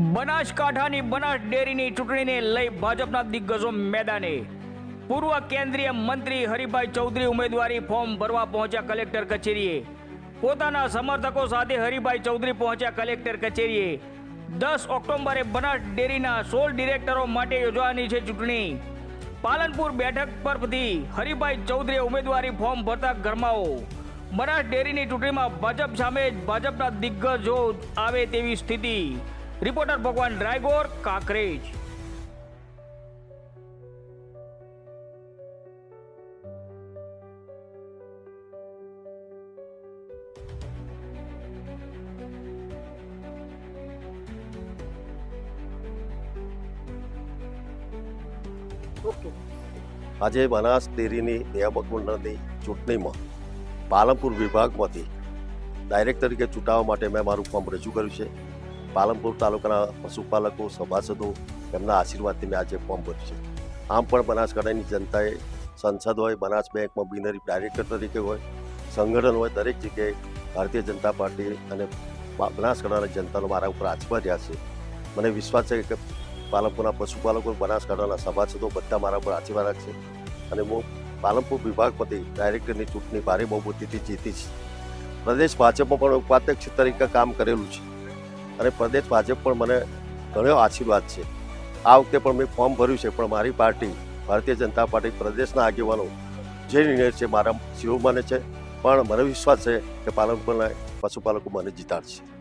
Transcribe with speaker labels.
Speaker 1: બનાસકાંઠાની બનાસ ડેરીની ચૂંટણીને લઈ ભાજપના દિગ્ગજો મેદાને. પૂર્વ કેન્દ્રીય મંત્રી હરિભાઈ ચૌધરી ઉમેદવારી ફોર્મ ભરવા પહોંચ્યા કલેક્ટર કચેરીએ. પોતાના સમર્થકો સાથે હરિભાઈ ચૌધરી પહોંચ્યા કલેક્ટર કચેરીએ. દસ ઓક્ટોબરે બનાસ ડેરીના સોળ ડિરેક્ટરો માટે યોજવાની છે ચૂંટણી. પાલનપુર બેઠક પરથી હરિભાઈ ચૌધરીએ ઉમેદવારી ફોર્મ ભરતા ગરમાઓ બનાસ ડેરીની ચૂંટણીમાં ભાજપ સામે ભાજપના દિગ્ગજો આવે તેવી સ્થિતિ. રિપોર્ટર ભગવાન રાયગોર કાંકરેજ.
Speaker 2: આજે બનાસ ડેરીની નિયામક મંડળની ચૂંટણીમાં પાલનપુર વિભાગમાંથી ડાયરેક્ટ તરીકે ચૂંટાવા માટે મેં મારું ફોર્મ રજૂ કર્યું છે. પાલનપુર તાલુકાના પશુપાલકો, સભાસદો એમના આશીર્વાદથી મેં આજે ફોર્મ ભર્યું છે. આમ પણ બનાસકાંઠાની જનતાએ સંસદ હોય, બનાસ બેંકમાં બિનરી ડાયરેક્ટર તરીકે હોય, સંગઠન હોય, દરેક જગ્યાએ ભારતીય જનતા પાર્ટી અને બનાસકાંઠાના જનતાનો મારા ઉપર આશીર્વાદ રહ્યા છે. મને વિશ્વાસ છે કે પાલનપુરના પશુપાલકો, બનાસકાંઠાના સભાસદો બધા મારા ઉપર આશીર્વાદ રાખશે અને હું પાલનપુર વિભાગમાંથી ડાયરેક્ટરની ચૂંટણી ભારે બહુમતીથી છે પ્રદેશ ભાજપમાં પણ ઉપાધ્યક્ષ તરીકે કામ કરેલું છે. અને પ્રદેશ ભાજપ પણ મને ઘણો આશીર્વાદ છે. આ વખતે પણ મેં ફોર્મ ભર્યું છે, પણ મારી પાર્ટી, ભારતીય જનતા પાર્ટી પ્રદેશના આગેવાનો જે નિર્ણય છે, મારા શિવ મને છે. પણ મને વિશ્વાસ છે કે પાલનપુરના પશુપાલકો મને જીતાડશે.